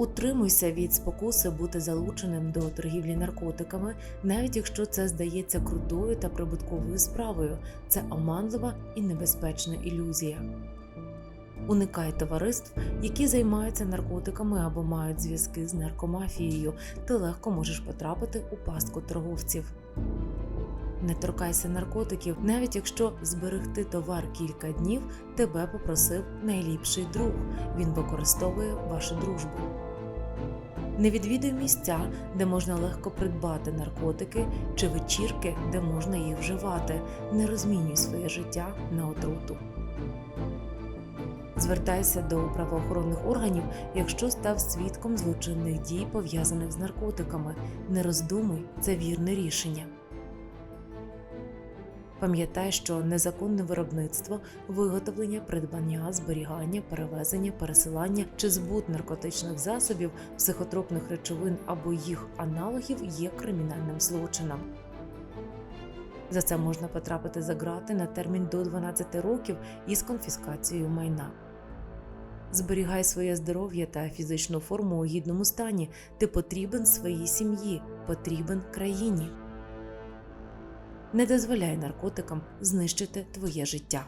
Утримуйся від спокуси бути залученим до торгівлі наркотиками, навіть якщо це здається крутою та прибутковою справою. Це оманлива і небезпечна ілюзія. Уникай товариств, які займаються наркотиками або мають зв'язки з наркомафією, ти легко можеш потрапити у пастку торговців. Не торкайся наркотиків, навіть якщо зберегти товар кілька днів, тебе попросив найліпший друг. Він використовує вашу дружбу. Не відвідуй місця, де можна легко придбати наркотики, чи вечірки, де можна їх вживати. Не розмінюй своє життя на отруту. Звертайся до правоохоронних органів, якщо став свідком злочинних дій, пов'язаних з наркотиками. Не роздумуй, це вірне рішення. Пам'ятай, що незаконне виробництво, виготовлення, придбання, зберігання, перевезення, пересилання чи збут наркотичних засобів, психотропних речовин або їх аналогів є кримінальним злочином. За це можна потрапити за ґрати на термін до 12 років із конфіскацією майна. Зберігай своє здоров'я та фізичну форму у гідному стані. Ти потрібен своїй сім'ї, потрібен країні. Не дозволяй наркотикам знищити твоє життя.